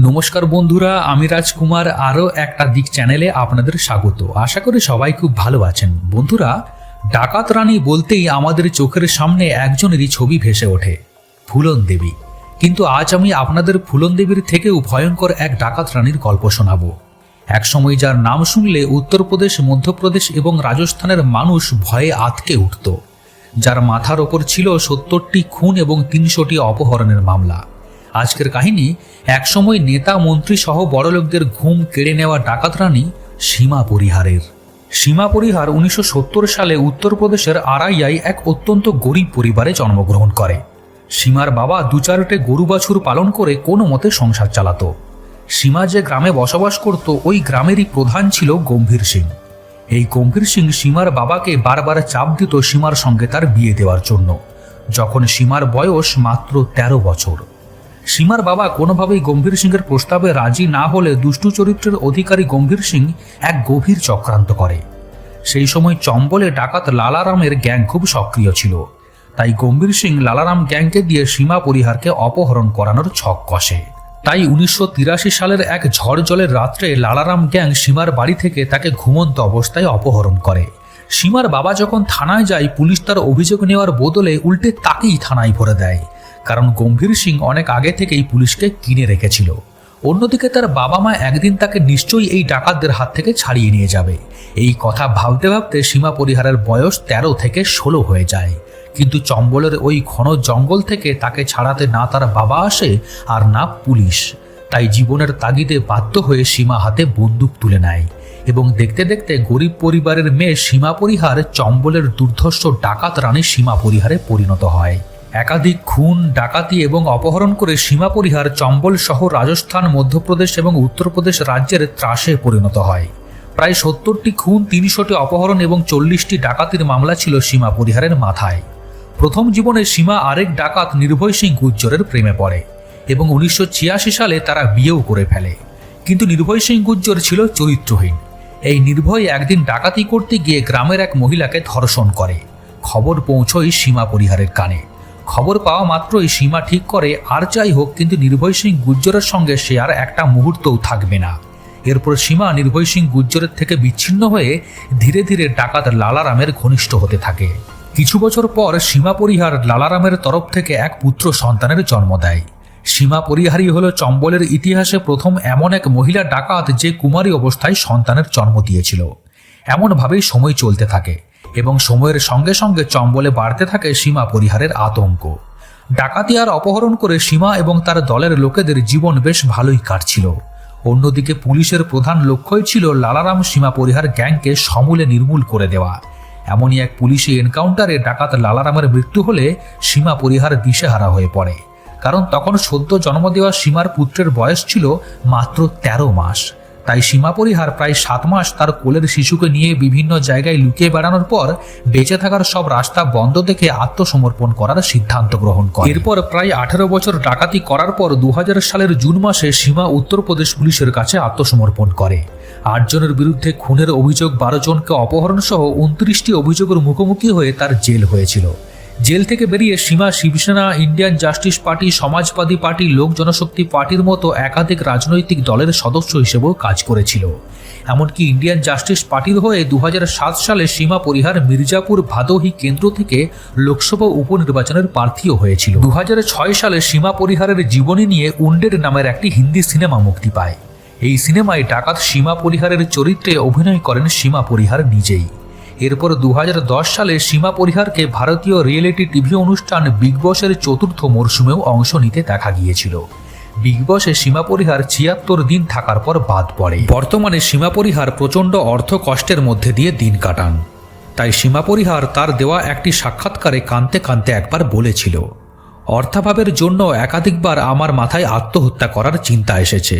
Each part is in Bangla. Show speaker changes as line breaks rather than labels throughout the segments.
নমস্কার বন্ধুরা, আমি রাজকুমার, আরও একটা দিক চ্যানেলে আপনাদের স্বাগত। আশা করি সবাই খুব ভালো আছেন। বন্ধুরা, ডাকাত রানী বলতেই আমাদের চোখের সামনে একজনেরই ছবি ভেসে ওঠে, ফুলন দেবী। কিন্তু আজ আমি আপনাদের ফুলন দেবীর থেকেও ভয়ঙ্কর এক ডাকাত রানীর গল্প শোনাবো। একসময় যার নাম শুনলে উত্তরপ্রদেশ, মধ্যপ্রদেশ এবং রাজস্থানের মানুষ ভয়ে আতকে উঠত। যার মাথার ওপর ছিল সত্তরটি খুন এবং তিনশোটি অপহরণের মামলা। আজকের কাহিনী, একসময় নেতা, মন্ত্রী সহ বড়লোকদের ঘুম কেড়ে নেওয়া ডাকাত রানী সীমা পরিহারের। সীমা পরিহার উনিশশো সত্তর সালে উত্তরপ্রদেশের আড়াইয়ায় এক অত্যন্ত গরিব পরিবারে জন্মগ্রহণ করে। সীমার বাবা দু চারটে গরু বাছুর পালন করে কোনো মতে সংসার চালাতো। সীমা যে গ্রামে বসবাস করত, ওই গ্রামেরই প্রধান ছিল গম্ভীর সিং। এই গম্ভীর সিং সীমার বাবাকে বারবার চাপ দিত সীমার সঙ্গে তার বিয়ে দেওয়ার জন্য। যখন সীমার বয়স মাত্র ১৩ বছর। সীমার বাবা কোনোভাবেই গম্ভীর সিংয়ের প্রস্তাবে রাজি না হলে দুষ্টু চরিত্রের অধিকারী গম্ভীর সিং এক গভীর চক্রান্ত করে। সেই সময় চম্বলে ডাকাত লালারামের গ্যাং খুব সক্রিয় ছিল। তাই গম্ভীর সিং লালারাম গ্যাংকে দিয়ে সীমা পরিহারকে অপহরণ করানোর ছক কষে। তাই উনিশশো তিরাশি সালের এক ঝড় জলের রাত্রে লালারাম গ্যাং সীমার বাড়ি থেকে তাকে ঘুমন্ত অবস্থায় অপহরণ করে। সীমার বাবা যখন থানায় যায়, পুলিশ তার অভিযোগ নেওয়ার বদলে উল্টে তাকেই থানায় ভরে দেয়। কারণ গম্ভীর সিং অনেক আগে থেকেই পুলিশকে কিনে রেখেছিল। অন্যদিকে তার বাবা মা একদিন তাকে নিশ্চয়ই এই ডাকাতদের হাত থেকে ছাড়িয়ে নিয়ে যাবে। এই কথা ভাবতে ভাবতে সীমা পরিহারের বয়স ১৩ থেকে ষোলো হয়ে যায়। কিন্তু চম্বলের ওই ঘন জঙ্গল থেকে তাকে ছাড়াতে না তার বাবা আসে আর না পুলিশ। তাই জীবনের তাগিদে বাধ্য হয়ে সীমা হাতে বন্দুক তুলে নেয় এবং দেখতে দেখতে গরিব পরিবারের মেয়ে সীমা পরিহার চম্বলের দুর্ধর্ষ ডাকাত রানী সীমা পরিহারে পরিণত হয়। একাধিক খুন, ডাকাতি এবং অপহরণ করে সীমা পরিহার চম্বল সহ রাজস্থান, মধ্যপ্রদেশ এবং উত্তরপ্রদেশ রাজ্যের ত্রাসে পরিণত হয়। প্রায় সত্তরটি খুন, তিনশোটি অপহরণ এবং চল্লিশটি ডাকাতির মামলা ছিল সীমা পরিহারের মাথায়। প্রথম জীবনে সীমা আরেক ডাকাত নির্ভয় সিং গুজ্জরের প্রেমে পড়ে এবং উনিশশো ছিয়াশি সালে তারা বিয়েও করে ফেলে। কিন্তু নির্ভয় সিং গুজ্জর ছিল চরিত্রহীন। এই নির্ভয় একদিন ডাকাতি করতে গিয়ে গ্রামের এক মহিলাকে ধর্ষণ করে। খবর পৌঁছয় সীমা পরিহারের কানে। খবর পাওয়া মাত্রই সীমা ঠিক করে, আর যাই হোক, কিন্তু নির্ভয় সিং গুজ্জরের সঙ্গে সে আর একটা মুহূর্তও থাকবে না। এরপর সীমা নির্ভয় সিং গুজ্জরের থেকে বিচ্ছিন্ন হয়ে ধীরে ধীরে ডাকাত লালারামের ঘনিষ্ঠ হতে থাকে। কিছু বছর পর সীমা পরিহার লালারামের তরফ থেকে এক পুত্র সন্তানের জন্ম দেয়। সীমা পরিহারই হল চম্বলের ইতিহাসে প্রথম এমন এক মহিলা ডাকাত যে কুমারী অবস্থায় সন্তানের জন্ম দিয়েছিল। এমনভাবেই সময় চলতে থাকে। এবং সময়ের সঙ্গে সঙ্গে চম্বলে বাড়তে থাকে সীমা পরিহারের আতঙ্ক। ডাকাতি আর অপহরণ করে সীমা এবং তার দলের লোকেদের জীবন বেশ ভালোই কাটছিল। অন্যদিকে পুলিশের প্রধান লক্ষ্যই ছিল লালারাম সীমা পরিহার গ্যাংকে সমূলে নির্মূল করে দেওয়া। এমনই এক পুলিশি এনকাউন্টারে ডাকাত লালারামের মৃত্যু হলে সীমা পরিহার দিশেহারা হয়ে পড়ে। কারণ তখন সদ্য জন্ম দেওয়া সীমার পুত্রের বয়স ছিল মাত্র ১৩ মাস। তাই সীমা পরিহার প্রায় সাত মাস তার কোলের শিশুকে নিয়ে বিভিন্ন জায়গায় লুকিয়ে বেড়ানোর পর বেঁচে থাকার সব রাস্তা বন্ধ দেখে আত্মসমর্পণ করার সিদ্ধান্ত গ্রহণ করে। এরপর প্রায় আঠারো বছর ডাকাতি করার পর দু হাজার সালের জুন মাসে সীমা উত্তরপ্রদেশ পুলিশের কাছে আত্মসমর্পণ করে। আটজনের বিরুদ্ধে খুনের অভিযোগ বারো জনকে অপহরণ সহ উনত্রিশটি অভিযোগের মুখোমুখি হয়ে তার জেল হয়েছিল। জেল থেকে বেরিয়ে Seema Shiv Sena, Indian justice party, Samajwadi party, Lok Janshakti পার্টির মতো একাধিক রাজনৈতিক দলের সদস্য হিসেবেও কাজ করেছিল। এমনকি ইন্ডিয়ান জাস্টিস পার্টির হয়ে দু হাজার সাত সালে সীমা পরিহার মির্জাপুর ভাদোহি কেন্দ্র থেকে লোকসভা উপনির্বাচনের প্রার্থীও হয়েছিল। দু হাজার ছয় সালে সীমা পরিহারের জীবনী নিয়ে উন্ডের নামের একটি হিন্দি সিনেমা মুক্তি পায়। এই সিনেমায় ডাকাত সীমা পরিহারের চরিত্রে অভিনয় করেন সীমা পরিহার নিজেই। এরপর দু হাজার দশ সালে সীমা পরিহারকে ভারতীয় রিয়েলিটি টিভি অনুষ্ঠান বিগ বসের চতুর্থ মরশুমেও অংশ নিতে দেখা গিয়েছিল। বিগ বসে সীমা পরিহার ছিয়াত্তর দিন থাকার পর বাদ পড়ে। বর্তমানে সীমা পরিহার প্রচণ্ড অর্থ কষ্টের মধ্যে দিয়ে দিন কাটান। তাই সীমা পরিহার তার দেওয়া একটি সাক্ষাৎকারে কানতে কানতে একবার বলেছিল, অর্থাভাবের জন্য একাধিকবার আমার মাথায় আত্মহত্যা করার চিন্তা এসেছে।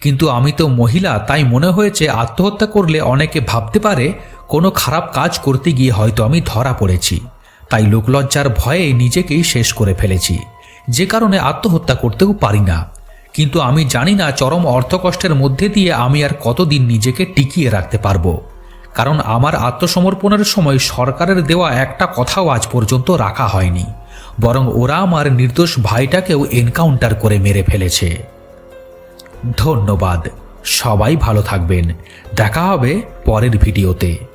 কিন্তু আমি তো মহিলা, তাই মনে হয়েছে আত্মহত্যা করলে অনেকে ভাবতে পারে কোনো খারাপ কাজ করতে গিয়ে হয়তো আমি ধরা পড়েছি। তাই লোকলজ্জার ভয়ে নিজেকেই শেষ করে ফেলেছি। যে কারণে আত্মহত্যা করতেও পারি না। কিন্তু আমি জানি না চরম অর্থকষ্টের মধ্যে দিয়ে আমি আর কতদিন নিজেকে টিকিয়ে রাখতে পারব। কারণ আমার আত্মসমর্পণের সময় সরকারের দেওয়া একটা কথাও আজ পর্যন্ত রাখা হয়নি। বরং ওরা আমার নির্দোষ ভাইটাকেও এনকাউন্টার করে মেরে ফেলেছে। ধন্যবাদ। সবাই ভালো থাকবেন। দেখা হবে পরের ভিডিওতে।